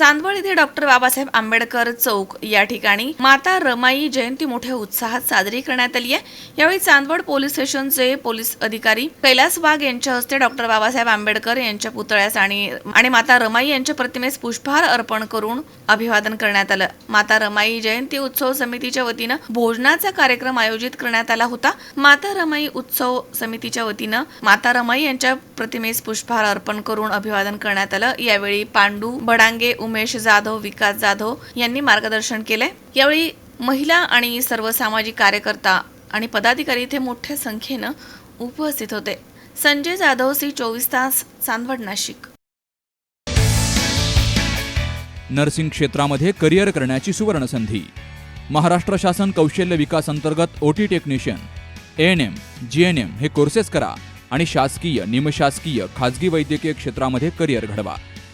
चांदवड येथे डॉक्टर बाबासाहेब आंबेडकर चौक या ठिकाणी माता रमाई जयंती मोठ्या उत्साहात साजरी करण्यात आली आहे. यावेळी चांदवड पोलीस स्टेशनचे पोलीस अधिकारी कैलास वाघ यांच्या हस्ते डॉक्टर बाबासाहेब आंबेडकर यांच्या पुतळ्यास आणि आणि माता रमाई यांच्या प्रतिमेस पुष्पहार अर्पण करून अभिवादन करण्यात आलं. माता रमाई जयंती उत्सव समितीच्या वतीनं भोजनाचा कार्यक्रम आयोजित करण्यात आला होता. माता रमाई उत्सव समितीच्या वतीनं माता रमाई यांच्या प्रतिमेस पुष्पहार अर्पण करून अभिवादन करण्यात आलं. यावेळी पांडू बडांगे उमेश जाधव विकास जाधव यांनी मार्गदर्शन केले यावेळी महिला आणि सर्व सामाजिक कार्यकर्ता आणि पदाधिकारी इथे मोठ्या संख्येनं उपस्थित होते. संजय जाधव सी चोवीस तास चांदवड नाशिक. नर्सिंग क्षेत्रामध्ये करिअर करण्याची सुवर्णसंधी. महाराष्ट्र शासन कौशल्य विकास अंतर्गत OT technician N M G N M हे कोर्सेस करा आणि शासकीय निमशासकीय खाजगी वैद्यकीय क्षेत्रामध्ये करिअर घडवा.